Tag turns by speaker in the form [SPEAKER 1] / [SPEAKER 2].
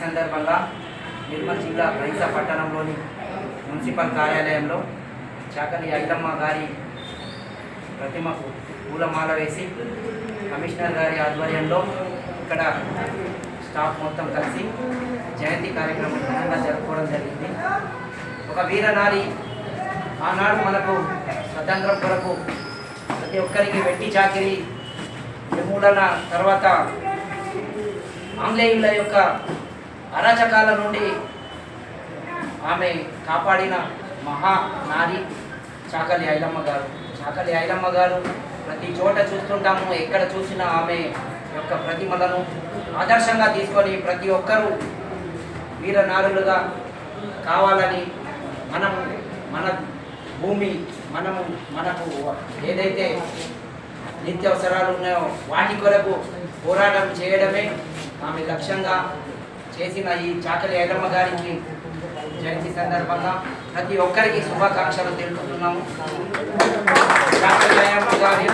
[SPEAKER 1] జిల్లా రైస పట్టణంలోని మున్సిపల్ కార్యాలయంలో చాకలి ఐలమ్మ గారి ప్రతిమకు పూలమాల వేసి కమిషనర్ గారి ఆధ్వర్యంలో ఇక్కడ స్టాఫ్ మొత్తం కలిసి జయంతి కార్యక్రమం ఘనంగా జరుపుకోవడం జరిగింది. ఒక వీరనారి ఆనాడు మనకు స్వతంత్రం కొరకు ప్రతి ఒక్కరికి వెట్టి చాకిరి నిర్మూలన తర్వాత ఆంగ్లేయుల యొక్క అరాచకాల నుండి ఆమె కాపాడిన మహా నారి చాకలి ఐలమ్మ గారు. చాకలి ఐలమ్మ గారు ప్రతి చోట చూస్తుంటాము ఎక్కడ చూసినా ఆమె యొక్క ప్రతిమలను ఆదర్శంగా తీసుకొని ప్రతి ఒక్కరూ వీరనారులుగా కావాలని మనము మన భూమి మనము మనకు ఏదైతే నిత్యావసరాలు ఉన్నాయో వాటి కొరకు పోరాటం చేయడమే ఆమె లక్ష్యంగా చేసిన ఈ చాకలి ఐలమ్మ గారికి జయంతి సందర్భంగా ప్రతి ఒక్కరికి శుభాకాంక్షలు తెలుపుతున్నాము చాకలి గారి.